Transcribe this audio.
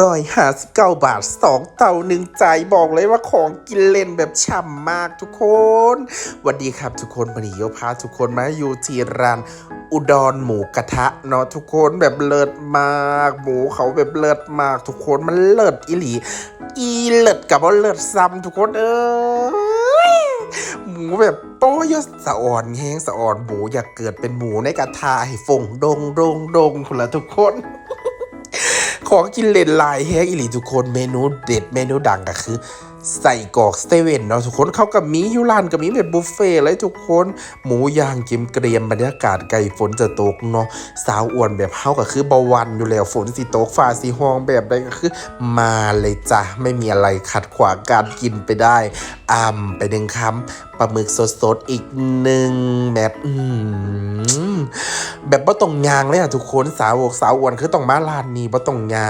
ร้อยห้าสิบเก้าบาทสองเต่าหนึ่งใจบอกเลยว่าของกินเล่นแบบฉ่ำมากทุกคนวัสดีครับทุกคนวันนี้โยพาทุกคนมาอยู่ที่ร้านอุดรหมูกระทะเนาะทุกคนแบบเลิศมาก หมูเขาแบบเลิศมาก ทุกคนมันเลิศอีหลี อีเลิศกับว่าเลิศซ้ำทุกคนเอ้ยหมูแบบโป้ยศสะอ่อนแห้งสะอ่อนหมูอยากเกิดเป็นหมูในกระทะให้ฟงดงดงดงคนละทุกคน ของกินเลนลายแฮกอีหลีทุกคนเมนูเด็ดเมนูดังก็คือใส่กอกสเตเว่นเนาะทุกคนเขากับมีอยูรานกับมีแบบบุฟเฟ่เลยทุกคนหมูย่างกิมเกรียมบรรยากาศไก่ฝนจะตกเนาะสาวอ้วนแบบเฮาก็คือเบาหวันอยู่แล้วฝนสิตกฟ้าสีห้องแบบใดก็คือ มาเลยจ้ะไม่มีอะไรขัดขวางการกินไปได้อ่ำไปหนึ่งคำปลาหมึกสดๆอีกหนึ่งแบบอืม แบบบ่ต้องยางเลยอะทุกคนสาวกสาวอ้วนคือต้องมาลานนี้บ่ต้องยาง